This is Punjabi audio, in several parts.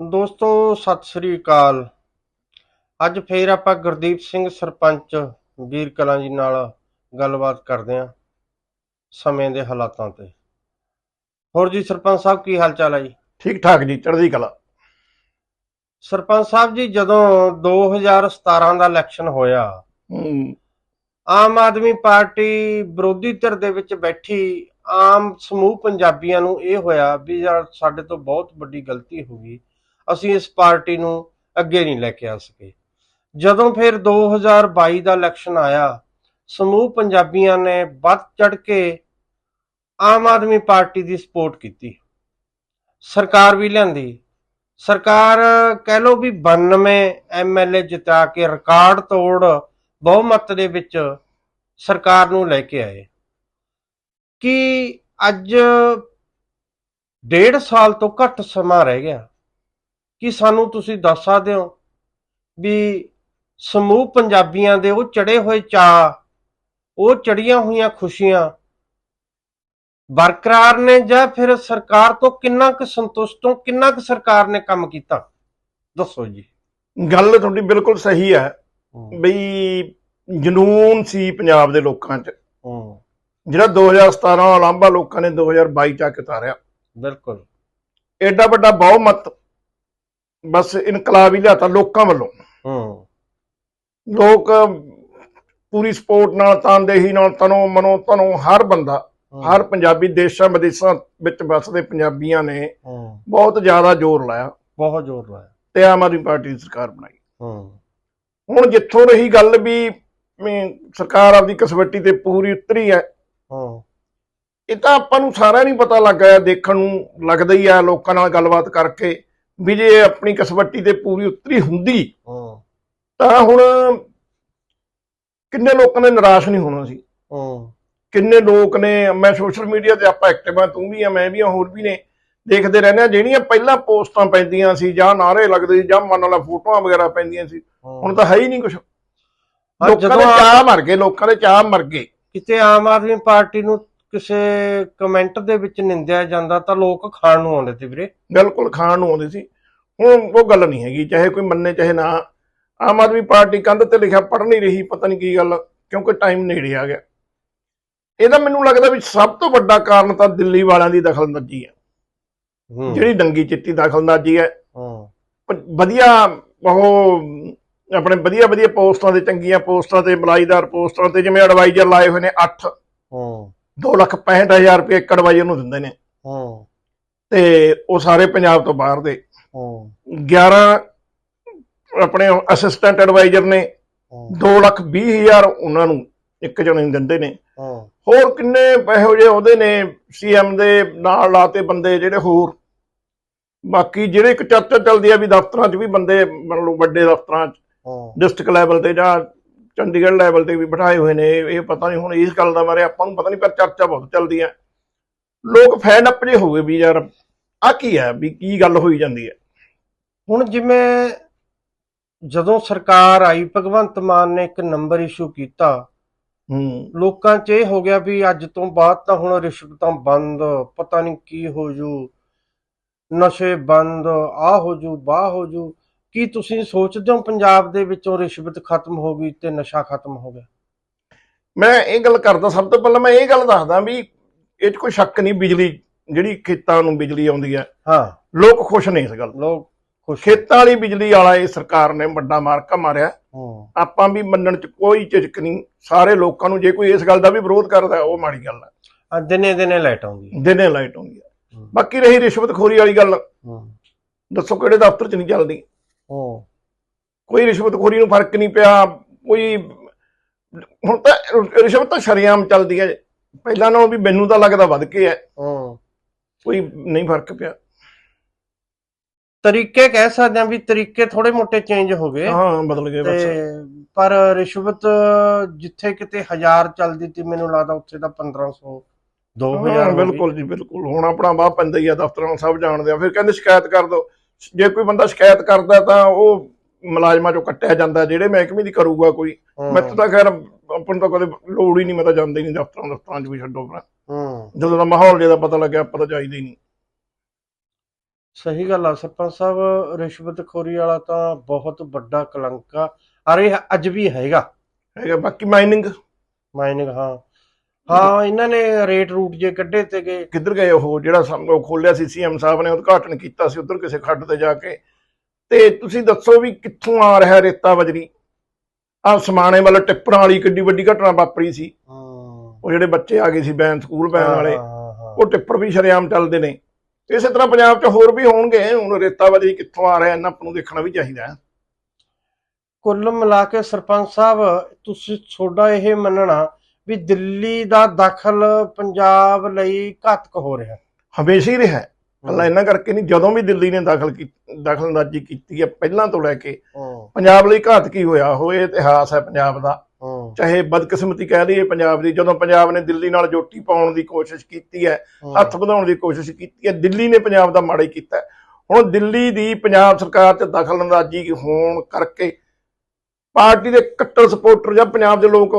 ਦੋਸਤੋ ਸਤਿ ਸ੍ਰੀ ਅਕਾਲ। ਅੱਜ ਫੇਰ ਆਪਾਂ ਗੁਰਦੀਪ ਸਿੰਘ ਸਰਪੰਚ ਵੀਰ ਕਲਾਂ ਜੀ ਨਾਲ ਗੱਲਬਾਤ ਕਰਦੇ ਹਾਂ ਸਮੇਂ ਦੇ ਹਾਲਾਤਾਂ ਤੇ। ਹੋਰ ਜੀ ਸਰਪੰਚ ਸਾਹਿਬ ਕੀ ਹਾਲ ਚਾਲ ਹੈ ਜੀ? ਠੀਕ ਠਾਕ ਜੀ ਚੜ੍ਹਦੀ ਕਲਾ। ਸਰਪੰਚ ਸਾਹਿਬ ਜੀ ਜਦੋਂ 2017 ਦਾ ਇਲੈਕਸ਼ਨ ਹੋਇਆ ਆਮ ਆਦਮੀ ਪਾਰਟੀ ਵਿਰੋਧੀ ਧਿਰ ਦੇ ਵਿੱਚ ਬੈਠੀ ਆਮ ਸਮੂਹ ਪੰਜਾਬੀਆਂ ਨੂੰ ਇਹ ਹੋਇਆ ਵੀ ਯਾਰ ਸਾਡੇ ਤੋਂ ਬਹੁਤ ਵੱਡੀ ਗਲਤੀ ਹੋ ਗਈ। ਅਸੀਂ ਇਸ ਪਾਰਟੀ ਨੂੰ ਅੱਗੇ ਨਹੀਂ ਲੈ ਕੇ ਆ ਸਕੇ। ਜਦੋਂ ਫਿਰ 2022 ਦਾ ਇਲੈਕਸ਼ਨ ਆਇਆ, ਸਮੂਹ ਪੰਜਾਬੀਆਂ ਨੇ ਵੱਧ ਚੜ ਕੇ ਆਮ ਆਦਮੀ ਪਾਰਟੀ ਦੀ ਸਪੋਰਟ ਕੀਤੀ। ਸਰਕਾਰ ਵੀ ਲਿਆਂਦੀ। ਸਰਕਾਰ ਕਹਿ ਲੋ ਵੀ 92 ਐਮਐਲਏ ਜਿਤਾ ਕੇ ਰਿਕਾਰਡ ਤੋੜ ਬਹੁਮਤ ਦੇ ਵਿੱਚ ਸਰਕਾਰ ਨੂੰ ਲੈ ਕੇ ਆਏ। ਕਿ ਅੱਜ ਡੇਢ ਸਾਲ ਤੋਂ ਘੱਟ ਸਮਾਂ ਰਹਿ ਗਿਆ? ਕਿ ਸਾਨੂੰ ਤੁਸੀਂ ਦੱਸ ਸਕਦੇ ਹੋ ਵੀ ਸਮੂਹ ਪੰਜਾਬੀਆਂ ਦੇ ਉਹ ਚੜੇ ਹੋਏ ਚਾਅ ਉਹ ਚੜੀਆਂ ਹੋਈਆਂ ਖੁਸ਼ੀਆਂ ਬਰਕਰਾਰ ਨੇ ਜਾਂ ਫਿਰ ਸਰਕਾਰ ਤੋਂ ਕਿੰਨਾ ਕੁ ਸੰਤੁਸ਼ਟ ਹੋ ਕਿੰਨਾ ਕੁ ਸਰਕਾਰ ਨੇ ਕੰਮ ਕੀਤਾ? ਦੱਸੋ ਜੀ। ਗੱਲ ਤੁਹਾਡੀ ਬਿਲਕੁਲ ਸਹੀ ਹੈ ਬਈ ਜਨੂਨ ਸੀ ਪੰਜਾਬ ਦੇ ਲੋਕਾਂ 'ਚ। ਜਿਹੜਾ 2017 ਦਾ ਲਾਂਭਾ ਲੋਕਾਂ ਨੇ 2022 ਚ ਆ ਕੇ ਉਤਾਰਿਆ। ਬਿਲਕੁਲ। ਐਡਾ ਵੱਡਾ ਬਹੁਮਤ ਬਸ ਇਨਕਲਾਬ ਹੀ ਲਿਆਤਾ ਲੋਕਾਂ ਵੱਲੋਂ। ਹੂੰ। ਲੋਕ ਪੂਰੀ ਸਪੋਰਟ ਨਾਲ ਤਾਨਦੇਹੀ ਨਾਲ ਤਨੋ ਮਨੋ ਤਨੋ ਹਰ ਬੰਦਾ ਹਰ ਪੰਜਾਬੀ ਦੇਸ਼ਾਂ ਵਿਦੇਸ਼ਾਂ ਵਿੱਚ ਵੱਸਦੇ ਪੰਜਾਬੀਆਂ ਨੇ ਬਹੁਤ ਜ਼ਿਆਦਾ ਜ਼ੋਰ ਲਾਇਆ। ਬਹੁਤ ਜ਼ੋਰ ਲਾਇਆ। ਤੇ ਆਮ ਆਦਮੀ ਪਾਰਟੀ ਦੀ ਸਰਕਾਰ ਬਣਾਈ। ਹੂੰ। ਹੁਣ ਜਿੱਥੋਂ ਰਹੀ ਗੱਲ ਵੀ ਸਰਕਾਰ ਆਪਦੀ ਕਸਵੱਟੀ ਤੇ ਪੂਰੀ ਉਤਰੀ ਹੈ ਹੂੰ। ਇਹ ਤਾਂ ਆਪਾਂ ਨੂੰ ਸਾਰਾ ਨਹੀਂ ਪਤਾ ਲੱਗਾ ਦੇਖਣ ਨੂੰ ਲੱਗਦਾ ਹੀ ਆ ਲੋਕਾਂ ਨਾਲ ਗੱਲਬਾਤ ਕਰਕੇ। ਵੀ ਜੇ ਆਪਣੀ ਕਸਵੱਟੀ ਤੇ ਪੂਰੀ ਉਤਰੀ ਹੁੰਦੀ ਹੂੰ। ਤਾਂ ਹੁਣ ਕਿੰਨੇ ਲੋਕਾਂ ਨੇ ਨਿਰਾਸ਼ ਨਹੀਂ ਹੋਣਾ ਸੀ? ਹੂੰ। ਕਿੰਨੇ ਲੋਕ ਨੇ ਮੈਂ ਸੋਸ਼ਲ ਮੀਡੀਆ ਤੇ ਆਪਾਂ ਐਕਟਿਵ ਆ ਤੂੰ ਵੀ ਆ ਮੈਂ ਵੀ ਆ ਹੋਰ ਵੀ ਨੇ ਦੇਖਦੇ ਰਹਿੰਦੇ ਆ ਜਿਹੜੀਆਂ ਪਹਿਲਾਂ ਪੋਸਟਾਂ ਪੈਂਦੀਆਂ ਸੀ ਜਾਂ ਨਾਰੇ ਲੱਗਦੇ ਸੀ ਜਾਂ ਮੰਨ ਲਾ ਫੋਟੋਆਂ ਵਗੈਰਾ ਪੈਂਦੀਆਂ ਸੀ ਹੁਣ ਤਾਂ ਹੈ ਹੀ ਨਹੀਂ ਕੁਝ ਲੋਕਾਂ ਦੇ ਚਾਹ ਮਰ ਗਏ ਲੋਕਾਂ ਦੇ ਚਾਹ ਮਰ ਗਏ। ਕਿਤੇ ਆਮ ਆਦਮੀ ਪਾਰਟੀ ਨੂੰ ਕਿਸੇ ਕਮੈਂਟ ਦੇ ਵਿੱਚ ਨਿੰਦਿਆ ਜਾਂਦਾ ਤਾਂ ਲੋਕ ਖਾਣ ਨੂੰ ਆਉਂਦੇ ਸੀ ਵੀਰੇ। ਬਿਲਕੁਲ ਖਾਣ ਨੂੰ ਆਉਂਦੇ ਸੀ। ਹੁਣ ਉਹ ਗੱਲ ਨਹੀਂ ਹੈਗੀ ਚਾਹੇ ਕੋਈ ਮੰਨੇ ਚਾਹੇ ਨਾ। ਆਮ ਆਦਮੀ ਪਾਰਟੀ ਕੰਧ ਤੇ ਲਿਖਿਆ ਪੜ ਨਹੀਂ ਰਹੀ ਪਤਾ ਨਹੀਂ ਕੀ ਗੱਲ ਕਿਉਂਕਿ ਟਾਈਮ ਨੇੜੇ ਆ ਗਿਆ। ਇਹਦਾ ਮੈਨੂੰ ਲੱਗਦਾ ਵੀ ਸਭ ਤੋਂ ਵੱਡਾ ਕਾਰਨ ਤਾਂ ਦਿੱਲੀ ਵਾਲਿਆਂ ਦੀ ਦਖਲਅੰਦਾਜ਼ੀ ਹੈ। ਜਿਹੜੀ ਦੰਗੀ ਚਿੱਟੀ ਦਖਲਅੰਦਾਜ਼ੀ ਹੈ। ਵਧੀਆ ਉਹ ਆਪਣੇ ਵਧੀਆ ਵਧੀਆ ਪੋਸਟਾਂ ਤੇ ਚੰਗੀਆਂ ਪੋਸਟਾਂ ਤੇ ਮਲਾਈਦਾਰ ਪੋਸਟਾਂ ਤੇ ਜਿਵੇਂ ਐਡਵਾਈਜ਼ਰ ਲਾਏ ਹੋਏ ਨੇ 8 ਹੂੰ। 2 ਲੱਖ 65000 ਰੁਪਏ ਇੱਕ ਐਡਵਾਈਜ਼ਰ ਨੂੰ ਦਿੰਦੇ ਨੇ। ਹੂੰ। ਤੇ ਉਹ ਸਾਰੇ ਪੰਜਾਬ ਤੋਂ ਬਾਹਰ ਦੇ। ਹੂੰ। 11 ਆਪਣੇ ਅਸਿਸਟੈਂਟ ਐਡਵਾਈਜ਼ਰ ਨੇ ਹੂੰ। 2 ਲੱਖ 20 ਹਜ਼ਾਰ ਉਹਨਾਂ ਨੂੰ ਇੱਕ ਜਣੇ ਨੂੰ ਦਿੰਦੇ ਨੇ। ਹੂੰ। ਹੋਰ ਕਿੰਨੇ ਇਹੋ ਜਿਹੇ ਉਹਦੇ ਨੇ ਸੀਐਮ ਦੇ ਨਾਲ ਲਾਤੇ ਬੰਦੇ ਜਿਹੜੇ ਹੋਰ। ਬਾਕੀ ਜਿਹੜੇ ਇੱਕ ਚਰਚਾ ਚੱਲਦੀ ਆ ਵੀ ਦਫ਼ਤਰਾਂ 'ਚ ਵੀ ਬੰਦੇ ਮੰਨ ਲਓ ਵੱਡੇ ਦਫ਼ਤਰਾਂ 'ਚ ਹੂੰ। ਡਿਸਟ੍ਰਿਕਟ ਲੈਵਲ ਤੇ ਜਾਂ ਚੰਡੀਗੜ੍ਹ ਲੈਵਲ ਤੇ ਵੀ ਬਿਠਾਏ ਹੋਏ ਨੇ ਇਹ ਪਤਾ ਨਹੀਂ ਹੁਣ ਇਸ ਗੱਲ ਦਾ ਬਾਰੇ ਆਪਾਂ ਨੂੰ ਪਤਾ ਨਹੀਂ ਪਰ ਚਰਚਾ ਬਹੁਤ ਚੱਲਦੀ ਹੈ। ਲੋਕ ਫੈਨ ਅਪ ਜੇ ਹੋ ਗਏ ਵੀ ਯਾਰ ਆ ਕੀ ਹੈ ਵੀ ਕੀ ਗੱਲ ਹੋਈ ਜਾਂਦੀ ਹੈ? ਹੁਣ ਜਿਵੇਂ ਜਦੋਂ ਸਰਕਾਰ ਆਈ ਭਗਵੰਤ ਮਾਨ ਨੇ ਇੱਕ ਨੰਬਰ ਇਸ਼ੂ ਕੀਤਾ। ਹੂੰ। ਲੋਕਾਂ 'ਚ ਇਹ ਹੋ ਗਿਆ ਵੀ ਅੱਜ ਤੋਂ ਬਾਅਦ ਤਾਂ ਹੁਣ ਰਿਸ਼ਵਤਾਂ ਬੰਦ ਪਤਾ ਨਹੀਂ ਕੀ ਹੋ ਜੂ ਨਸ਼ੇ ਬੰਦ ਆ ਹੋ ਜੂ ਬਾਹ ਹੋ ਜੂ। ਕੀ ਤੁਸੀਂ ਸੋਚਦੇ ਹੋ ਪੰਜਾਬ ਦੇ ਵਿੱਚੋਂ ਰਿਸ਼ਵਤ ਖਤਮ ਹੋ ਗਈ ਤੇ ਨਸ਼ਾ ਖਤਮ ਹੋ ਗਿਆ? ਮੈਂ ਇਹ ਗੱਲ ਕਰਦਾ ਸਭ ਤੋਂ ਪਹਿਲਾਂ ਮੈਂ ਇਹ ਗੱਲ ਦੱਸਦਾ ਵੀ ਇਹ 'ਚ ਕੋਈ ਸ਼ੱਕ ਨਹੀਂ ਬਿਜਲੀ ਜਿਹੜੀ ਖੇਤਾਂ ਨੂੰ ਬਿਜਲੀ ਆਉਂਦੀ ਹੈ ਹਾਂ। ਲੋਕ ਖੁਸ਼ ਨੇ ਇਸ ਗੱਲ। ਲੋਕ ਖੁਸ਼ ਖੇਤਾਂ ਵਾਲੀ ਬਿਜਲੀ ਵਾਲਾ ਇਹ ਸਰਕਾਰ ਨੇ ਵੱਡਾ ਮਾਰਕਾ ਮਾਰਿਆ। ਆਪਾਂ ਵੀ ਮੰਨਣ 'ਚ ਕੋਈ ਝਿਜਕ ਨਹੀਂ। ਸਾਰੇ ਲੋਕਾਂ ਨੂੰ ਜੇ ਕੋਈ ਇਸ ਗੱਲ ਦਾ ਵੀ ਵਿਰੋਧ ਕਰਦਾ ਉਹ ਮਾੜੀ ਗੱਲ ਹੈ ਦਿਨੇ ਦਿਨੇ ਲਾਈਟ ਆਉਂਦੀ ਦਿਨੇ ਲਾਈਟ ਆਉਂਦੀ ਹੈ। ਬਾਕੀ ਰਹੀ ਰਿਸ਼ਵਤਖੋਰੀ ਵਾਲੀ ਗੱਲ। ਦੱਸੋ ਕਿਹੜੇ ਦਫ਼ਤਰ 'ਚ ਨਹੀਂ ਚੱਲਦੀ। ਹੂੰ। ਕੋਈ ਰਿਸ਼ਵਤਖੋਰੀ ਨੂੰ ਫ਼ਰਕ ਨਹੀਂ ਪਿਆ ਕੋਈ ਹੁਣ ਤਾਂ ਰਿਸ਼ਵਤ ਤਾਂ ਸ਼ਰੇਆਮ ਚੱਲਦੀ ਹੈ। ਪਹਿਲਾਂ ਨਾਲੋਂ ਵੀ ਮੈਨੂੰ ਤਾਂ ਲੱਗਦਾ ਵੱਧ ਕੇ ਹੈ। ਹੂੰ। ਕੋਈ ਨਹੀਂ ਫ਼ਰਕ ਪਿਆ। ਤਰੀਕੇ ਕਹਿ ਸਕਦੇ ਆ ਵੀ ਤਰੀਕੇ ਥੋੜੇ ਮੋਟੇ ਚੇਂਜ ਹੋ ਗਏ। ਹਾਂ ਬਦਲ ਗਏ ਬਸ। ਪਰ ਰਿਸ਼ਵਤ ਜਿੱਥੇ ਕਿਤੇ 1000 ਚੱਲਦੀ ਤੀ ਮੈਨੂੰ ਲੱਗਦਾ ਉੱਥੇ ਤਾਂ 1500 2000 ਹੋ ਹਾਂ ਗਈ। ਬਿਲਕੁਲ ਜੀ ਬਿਲਕੁਲ। ਹੁਣ ਆਪਣਾ ਬਾਹ ਪੈਂਦਾ ਹੀ ਆ ਦਫ਼ਤਰਾਂ ਨੂੰ ਸਭ ਜਾਣਦੇ ਆ। ਫਿਰ ਕਹਿੰਦੇ ਸ਼ਿਕਾਇਤ ਕਰ ਦਿਓ। ਜੇ ਕੋਈ ਬੰਦਾ ਸ਼ਿਕਾਇਤ ਕਰਦਾ ਤਾਂ ਉਹ ਮੁਲਾਜ਼ਮਾਂ ਚੋਂ ਕੱਟਿਆ ਜਾਂਦਾ ਜਿਹੜੇ ਮਹਿਕਮੇ ਦੀ ਕਰੂਗਾ ਕੋਈ। ਮੈਂ ਤਾਂ ਖੈਰ ਆਪਾਂ ਤਾਂ ਕਦੇ ਲੋੜ ਹੀ ਨਹੀਂ ਮੈਂ ਤਾਂ ਜਾਂਦਾ ਹੀ ਨਹੀਂ ਦਫ਼ਤਰਾਂ ਦਫ਼ਤਰਾਂ 'ਚ ਵੀ ਛੱਡੋ ਪਰ ਹੂੰ। ਜਦੋਂ ਦਾ ਮਾਹੌਲ ਜਿਹਦਾ ਪਤਾ ਲੱਗਿਆ ਆਪਾਂ ਤਾਂ ਚਾਹੀਦਾ ਹੀ ਨਹੀਂ। ਸਹੀ ਗੱਲ ਆ ਸਰਪੰਚ ਸਾਹਿਬ ਰਿਸ਼ਵਤਖੋਰੀ ਵਾਲਾ ਤਾਂ ਬਹੁਤ ਵੱਡਾ ਕਲੰਕ ਆ। ਅਰੇ ਅੱਜ ਵੀ ਹੈਗਾ। ਹੈਗਾ ਬਾਕੀ ਮਾਈਨਿੰਗ ਮਾਈਨਿੰਗ ਹਾਂ। ਹਾਂ ਇਹਨਾਂ ਨੇ ਰੇਟ ਰੂਟ ਜੇ ਕੱਢੇ ਤੇ ਗਏ। ਕਿੱਧਰ ਗਏ ਉਹ? ਜਿਹੜਾ ਉਹ ਖੋਲਿਆ ਸੀ ਸੀਐਮ ਸਾਹਿਬ ਨੇ ਉਦਘਾਟਨ ਕੀਤਾ ਸੀ ਉਧਰ ਕਿਸੇ ਖੱਡ ਤੇ ਜਾ ਕੇ। ਤੇ ਤੁਸੀਂ ਦੱਸੋ ਵੀ ਕਿੱਥੋਂ ਆ ਰਿਹਾ ਰੇਤਾ ਬਜਰੀ? ਆ ਸਮਾਣੇ ਵਾਲਾ ਟਿੱਪਰਾਂ ਵਾਲੀ ਕਿੱਡੀ ਵੱਡੀ ਘਟਨਾ ਵਾਪਰੀ ਸੀ। ਉਹ ਜਿਹੜੇ ਬੱਚੇ ਆ ਗਏ ਸੀ ਬੈਨ ਸਕੂਲ ਬੈਨ ਵਾਲੇ ਉਹ ਟਿੱਪਰ ਵੀ ਸ਼ਰੇਆਮ ਚੱਲਦੇ ਨੇ। ਇਸੇ ਤਰ੍ਹਾਂ ਪੰਜਾਬ 'ਚ ਹੋਰ ਵੀ ਹੋਣਗੇ ਹੁਣ ਰੇਤਾ ਬਜਰੀ ਕਿੱਥੋਂ ਆ ਰਿਹਾ ਇਹਨਾਂ ਆਪਾਂ ਨੂੰ ਦੇਖਣਾ ਵੀ ਚਾਹੀਦਾ। ਕੁੱਲ ਮਿਲਾ ਕੇ ਸਰਪੰਚ ਸਾਹਿਬ ਤੁਸੀਂ ਤੁਹਾਡਾ ਇਹ ਮੰਨਣਾ ਵੀ ਦਿੱਲੀ ਦਾ ਦਖਲ ਪੰਜਾਬ ਲਈ ਘਾਤਕ ਹੋ ਰਿਹਾ। ਹਮੇਸ਼ਾ ਹੀ ਰਿਹਾ ਹੈ। ਕੱਲਾ ਇਹਨਾਂ ਕਰਕੇ ਨਹੀਂ ਜਦੋਂ ਵੀ ਦਿੱਲੀ ਨੇ ਦਾਖਲ ਕੀ ਦਖਲਅੰਦਾਜ਼ੀ ਕੀਤੀ ਹੈ ਪਹਿਲਾਂ ਤੋਂ ਲੈ ਕੇ ਹੂੰ। ਪੰਜਾਬ ਲਈ ਘਾਤਕੀ ਹੋਇਆ ਉਹ ਇਹ ਇਤਿਹਾਸ ਹੈ ਪੰਜਾਬ ਦਾ। ਹੂੰ। ਚਾਹੇ ਬਦਕਿਸਮਤੀ ਕਹਿ ਲਈਏ ਪੰਜਾਬ ਦੀ ਜਦੋਂ ਪੰਜਾਬ ਨੇ ਦਿੱਲੀ ਨਾਲ ਜੋਟੀ ਪਾਉਣ ਦੀ ਕੋਸ਼ਿਸ਼ ਕੀਤੀ ਹੈ ਹੱਥ ਵਧਾਉਣ ਦੀ ਕੋਸ਼ਿਸ਼ ਕੀਤੀ ਹੈ ਦਿੱਲੀ ਨੇ ਪੰਜਾਬ ਦਾ ਮਾੜਾ ਹੀ ਕੀਤਾ ਹੈ। ਹੁਣ ਦਿੱਲੀ ਦੀ ਪੰਜਾਬ ਸਰਕਾਰ 'ਚ ਦਖਲ ਅੰਦਾਜ਼ੀ ਹੋਣ ਕਰਕੇ ਪਾਰਟੀ ਦੇ ਕੱਟੜ ਸਪੋਰਟਰ ਜਾਂ ਪੰਜਾਬ ਦੇ ਲੋਕ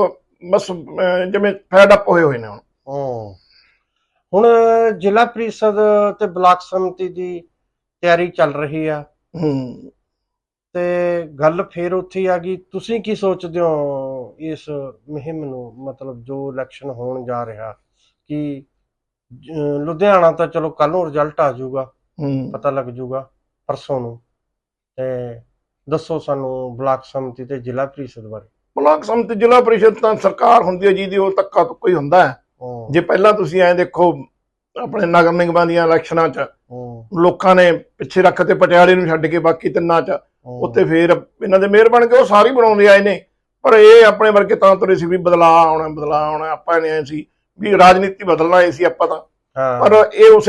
ਬਸ ਅਹ, ਜਿਵੇਂ ਫੈਡ ਅਪ ਹੋਏ ਹੋਏ ਨੇ ਹੁਣ। ਹੁਣ ਜ਼ਿਲ੍ਹਾ ਪ੍ਰੀਸ਼ਦ ਤੇ ਬਲਾਕ ਸੰਮਤੀ ਦੀ ਤਿਆਰੀ ਚੱਲ ਰਹੀ ਆ। ਹੂੰ। ਤੇ ਗੱਲ ਫੇਰ ਉੱਥੇ ਆ ਗਈ। ਤੁਸੀਂ ਕੀ ਸੋਚਦੇ ਹੋ ਇਸ ਮੁਹਿੰਮ ਨੂੰ? ਮਤਲਬ ਜੋ ਇਲੈਕਸ਼ਨ ਹੋਣ ਜਾ ਰਿਹਾ ਕਿ ਲੁਧਿਆਣਾ ਤਾਂ ਚਲੋ ਕੱਲ ਨੂੰ ਰਿਜ਼ਲਟ ਆ ਜਾਊਗਾ। ਹੂੰ। ਪਤਾ ਲੱਗ ਜਾਊਗਾ ਪਰਸੋਂ ਨੂੰ। ਤੇ ਦੱਸੋ ਸਾਨੂੰ ਬਲਾਕ ਸੰਮਤੀ ਤੇ ਜ਼ਿਲ੍ਹਾ ਪ੍ਰੀਸ਼ਦ ਬਾਰੇ। ਬਲਾਕ ਸੰਮਤੀ ਜ਼ਿਲ੍ਹਾ ਪਰਿਸ਼ਦ ਤਾਂ ਸਰਕਾਰ ਹੁੰਦੀ ਹੈ ਜਿਹਦੀ ਉਹ ਧੱਕਾ ਤੁੱਕਾ ਹੀ ਹੁੰਦਾ ਹੈ। ਜੇ ਪਹਿਲਾਂ ਤੁਸੀਂ ਐਂ ਦੇਖੋ ਆਪਣੇ ਨਗਰ ਨਿਗਮਾਂ ਦੀਆਂ ਇਲੈਕਸ਼ਨਾਂ 'ਚ ਲੋਕਾਂ ਨੇ ਪਿੱਛੇ ਰੱਖ ਤੇ ਪਟਿਆਲੇ ਨੂੰ ਛੱਡ ਕੇ ਬਾਕੀ ਤਿੰਨਾਂ 'ਚ ਉੱਤੇ ਫੇਰ ਇਹਨਾਂ ਦੇ ਮਿਹਰ ਬਣ ਕੇ ਉਹ ਸਾਰੇ ਬਣਾਉਂਦੇ ਆਏ ਨੇ। ਪਰ ਇਹ ਆਪਣੇ ਵਰਗੇ ਤਾਂ ਤੁਰੇ ਸੀ ਵੀ ਬਦਲਾਅ ਆਉਣਾ ਬਦਲਾਅ ਆਉਣਾ ਆਪਾਂ ਨੇ ਐ ਸੀ ਵੀ ਰਾਜਨੀਤੀ ਬਦਲਣਾ ਆਏ ਸੀ ਆਪਾਂ ਤਾਂ। ਪਰ ਇਹ ਉਸ